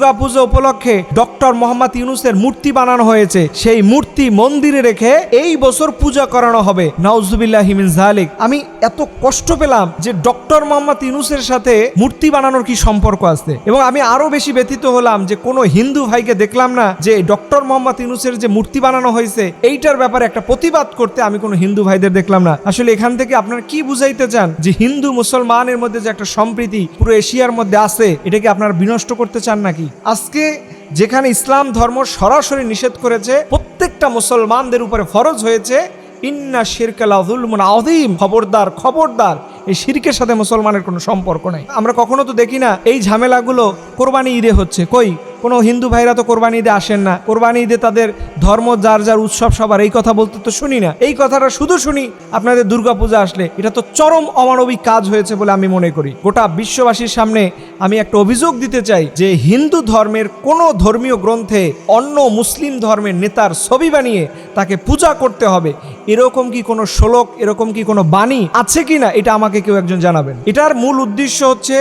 দুর্গা পুজো উপলক্ষে ডক্টর মোহাম্মদ ইউনুসের মূর্তি বানানো হয়েছে। সেই মূর্তি মন্দিরে রেখে এই বছর পূজা করানো হবে। নাউজুবিল্লাহ হিমিন জালিক আমি এত কষ্ট পেলাম যে ডক্টর মোহাম্মদ ইউনুসের সাথে মূর্তি বানানোর কি সম্পর্ক আছে। এবং আমি আরও বেশি ব্যথিত হলাম যে কোনো হিন্দু ভাইকে দেখলাম না যে ডক্টর মোহাম্মদ ইউনুসের যে মূর্তি বানানো হয়েছে, এইটার ব্যাপারে একটা প্রতিবাদ করতে আমি কোনো হিন্দু ভাইদের দেখলাম না। আসলে এখান থেকে আপনারা কি বুঝাইতে চান যে হিন্দু মুসলমানের মধ্যে যে একটা সম্প্রীতি পুরো এশিয়ার মধ্যে আছে এটাকে আপনারা বিনষ্ট করতে চান নাকি? আজকে যেখানে ইসলাম ধর্ম সরাসরি নিষেধ করেছে, প্রত্যেকটা মুসলমানদের উপরে ফরজ হয়েছে, ইন্না শিরকালা জুলমুন আদিম খবরদার খবরদার। এই শিরকের সাথে মুসলমানের কোনো সম্পর্ক নেই। আমরা কখনো তো দেখি না, এই ঝামেলাগুলো কোরবানি ঈদে হচ্ছে। কই? কোনো হিন্দু ভাইরা তো কোরবানি ঈদে আসেন না। কোরবানি ঈদে তাদের ধর্ম, যার যার উৎসব সবার, এই কথা বলতে তো শুনি না। এই কথাটা শুধু শুনি, আপনাদের দুর্গাপূজা আসলে। এটা তো চরম অমানবিক কাজ হয়েছে বলে আমি মনে করি। গোটা বিশ্ববাসীর সামনে আমি একটা অভিযোগ দিতে চাই যে হিন্দু ধর্মের কোনো ধর্মীয় গ্রন্থে অন্য মুসলিম ধর্মের নেতার ছবি বানিয়ে তাকে পূজা করতে হবে। এরকম কি কোনো শ্লোক, এরকম কি কোনো বাণী আছে কি না এটা আমাকে কেউ একজন জানাবেন। এটার মূল উদ্দেশ্য হচ্ছে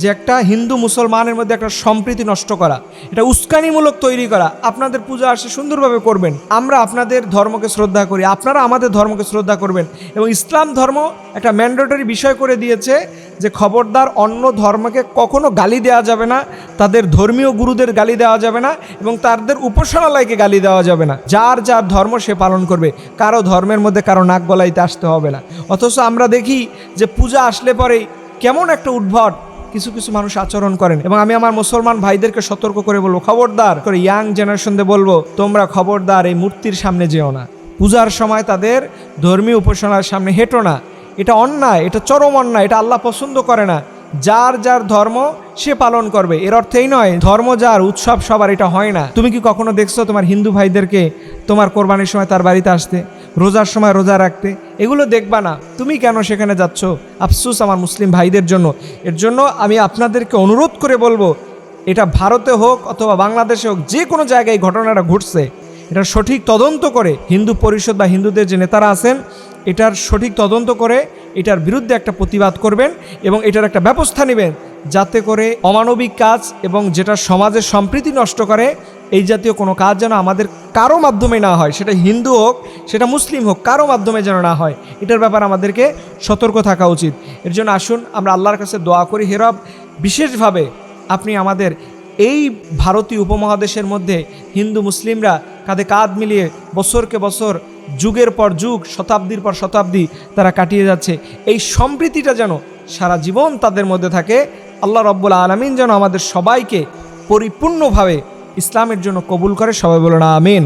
যে একটা হিন্দু মুসলমানের মধ্যে একটা সম্প্রীতি নষ্ট করা, এটা উস্কানিমূলক তৈরি করা, আপনাদের পূজা আসে সুন্দরভাবে করবেন। আমরা আপনাদের ধর্মকে শ্রদ্ধা করি, আপনারা আমাদের ধর্মকে শ্রদ্ধা করবেন। এবং ইসলাম ধর্ম একটা ম্যান্ডেটরি বিষয় করে দিয়েছে যে খবরদার অন্য ধর্মকে কখনো গালি দেওয়া যাবে না, তাদের ধর্মীয় গুরুদের গালি দেওয়া যাবে না, এবং তাদের উপাসনালয়কে গালি দেওয়া যাবে না। যার যার ধর্ম সে পালন করবে, কারও ধর্মের মধ্যে কারও নাক গলাইতে আসতে হবে না। অথচ আমরা দেখি যে পূজা আসলে পরেই কেমন একটা উদ্ভট কিছু কিছু মানুষ আচরণ করেন। এবং আমি আমার মুসলমান ভাইদেরকে সতর্ক করে বলব, খবরদার করে ইয়াং জেনারেশনদের বলব, তোমরা খবরদার, এই মূর্তির সামনে যেও না। পূজার সময় তাদের ধর্মীয় উপাসনার সামনে হেঁটো না। এটা অন্যায়, এটা চরম অন্যায়, এটা আল্লাহ পছন্দ করে না। যার যার ধর্ম সে পালন করবে। এর অর্থেই নয়, ধর্ম যার, উৎসব সবার, এটা হয় না। তুমি কি কখনো দেখছ তোমার হিন্দু ভাইদেরকে তোমার কোরবানির সময় তার বাড়িতে আসতে? রোজার সময় রোজা রাখতে। এগুলো দেখবা না। তুমি কেন সেখানে যাচ্ছ? আফসুস আমার মুসলিম ভাইদের জন্য। এর জন্য আমি আপনাদেরকে অনুরোধ করে বলব, এটা ভারতে হোক অথবা বাংলাদেশে হোক, যে কোনো জায়গায় ঘটনাটা ঘটছে, এটা সঠিক তদন্ত করে, হিন্দু পরিষদ বা হিন্দুদের যে নেতারা আছেন, এটার সঠিক তদন্ত করে, এটার বিরুদ্ধে একটা প্রতিবাদ করবেন এবং এটার একটা ব্যবস্থা নেবেন, যাতে করে অমানবিক কাজ এবং যেটা সমাজের সম্প্রীতি নষ্ট করে এই জাতীয় কোনো কাজ যেন আমাদের কারও মাধ্যমে না হয়, সেটা হিন্দু হোক, সেটা মুসলিম হোক, কারও মাধ্যমে যেন না হয়, এটার ব্যাপারে আমাদেরকে সতর্ক থাকা উচিত। এর জন্য আসুন, আমরা আল্লাহর কাছে দোয়া করি হেরব বিশেষভাবে আপনি আমাদের এই ভারতীয় উপমহাদেশের মধ্যে হিন্দু মুসলিমরা কাঁধে কাঁধ মিলিয়ে বছরকে বছর, যুগের পর যুগ, শতাব্দীর পর শতাব্দী তারা কাটিয়ে যাচ্ছে, এই সম্প্রীতিটা যেন সারা জীবন তাদের মধ্যে থাকে, আল্লাহ রব্বুল আলমিন যেন আমাদের সবাইকে পরিপূর্ণভাবে ইসলামের জন্য কবুল করে সবাই বলুন আমিন।